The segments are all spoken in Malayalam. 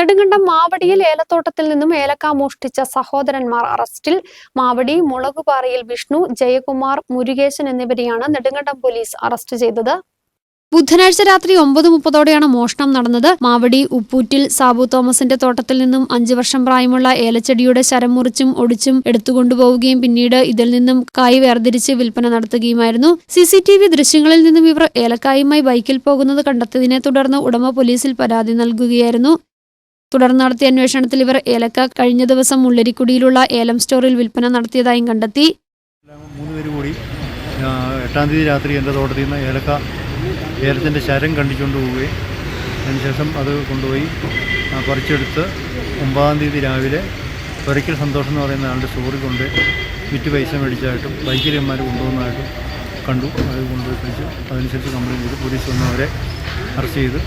നെടുങ്കണ്ടം മാവടിയിൽ ഏലത്തോട്ടത്തിൽ നിന്നും ഏലക്ക മോഷ്ടിച്ച സഹോദരന്മാർ അറസ്റ്റിൽ. മാവടി മുളകുപാറയിൽ വിഷ്ണു ജയകുമാർ മുരുകേശൻ എന്നിവരെയാണ് നെടുങ്കണ്ടം പോലീസ് അറസ്റ്റ് ചെയ്തത്. ബുധനാഴ്ച രാത്രി ഒമ്പത് മുപ്പതോടെയാണ് മോഷണം നടന്നത്. മാവടി ഉപ്പൂറ്റിൽ സാബു തോമസിന്റെ തോട്ടത്തിൽ നിന്നും അഞ്ചു വർഷം പ്രായമുള്ള ഏലച്ചെടിയുടെ ശരം മുറിച്ചും ഒടിച്ചും എടുത്തുകൊണ്ടുപോവുകയും പിന്നീട് ഇതിൽ നിന്നും കായ് വേർതിരിച്ച് വിൽപ്പന നടത്തുകയുമായിരുന്നു. സി സി ടി വി ദൃശ്യങ്ങളിൽ നിന്നും ഇവർ ഏലക്കായുമായി ബൈക്കിൽ പോകുന്നത് കണ്ടെത്തിയതിനെ തുടർന്ന് ഉടമ പോലീസിൽ പരാതി നൽകുകയായിരുന്നു. തുടർന്ന് നടത്തിയ അന്വേഷണത്തിൽ ഇവർ ഏലക്ക കഴിഞ്ഞ ദിവസം മുള്ളരിക്കുടിയിലുള്ള ഏലം സ്റ്റോറിൽ വിൽപ്പന നടത്തിയതായും കണ്ടെത്തി. മൂന്ന് പേര് കൂടി എട്ടാം തീയതി രാത്രി എന്റെ തോട്ടത്തിൽ നിന്ന് ഏലക്ക ഏലത്തിന്റെ ശരം കണ്ടിച്ചുകൊണ്ട് പോവുകയും അതിനുശേഷം അത് കൊണ്ടുപോയി പറിച്ചെടുത്ത് ഒമ്പതാം തീയതി രാവിലെ ഒരിക്കൽ സന്തോഷം എന്ന് പറയുന്ന ആളുടെ സ്റ്റോറി കൊണ്ട് വിറ്റ് പൈസ മേടിച്ചതായിട്ടും ബൈക്കിലന്മാർ കൊണ്ടുപോകുന്നതായിട്ടും കണ്ടു. അത് കൊണ്ടുപോയി പിടിച്ചു അതനുസരിച്ച് കംപ്ലയിന്റ് ചെയ്ത് പോലീസ് വന്നവരെ അറസ്റ്റ് ചെയ്ത്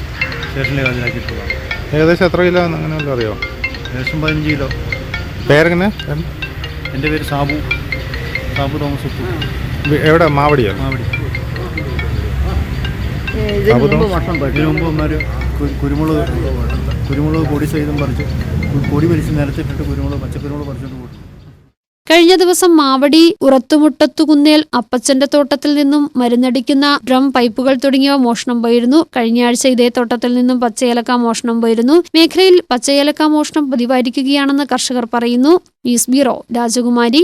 സ്റ്റേഷനിൽ ഹാജരാക്കിയിട്ടുള്ളതാണ്. ഏകദേശം എത്ര കിലോ അങ്ങനെ വല്ലതും അറിയോ? ഏകദേശം പതിനഞ്ച് കിലോ. പേരെങ്ങനെ? എന്റെ പേര് സാബു. സാബു തോമസ് ഉപ്പു. എവിടെ? മാവടിയോ? മാവടി. ഇതിനു മുമ്പ് കുരുമുളക് കുരുമുളക് പൊടി സഹിതം പറിച്ച്. പൊടി വലിച്ച് നിലത്തിട്ടിട്ട് കുരുമുളക് പച്ചക്കുരുമുളക് പറിച്ചുകൊണ്ട് പോയി. കഴിഞ്ഞ ദിവസം മാവടി ഉറത്തുമുട്ടത്തുകുന്നേൽ അപ്പച്ചന്റെ തോട്ടത്തിൽ നിന്നും മരുന്നടിക്കുന്ന ഡ്രം പൈപ്പുകൾ തുടങ്ങിയവ മോഷണം പോയിരുന്നു. കഴിഞ്ഞ ആഴ്ച ഇതേ തോട്ടത്തിൽ നിന്നും പച്ചയേലക്ക മോഷണം പോയിരുന്നു. മേഖലയിൽ പച്ചയേലക്ക മോഷണം പതിവായിരിക്കുകയാണെന്ന് കർഷകർ പറയുന്നു. ന്യൂസ് ബ്യൂറോ രാജകുമാരി.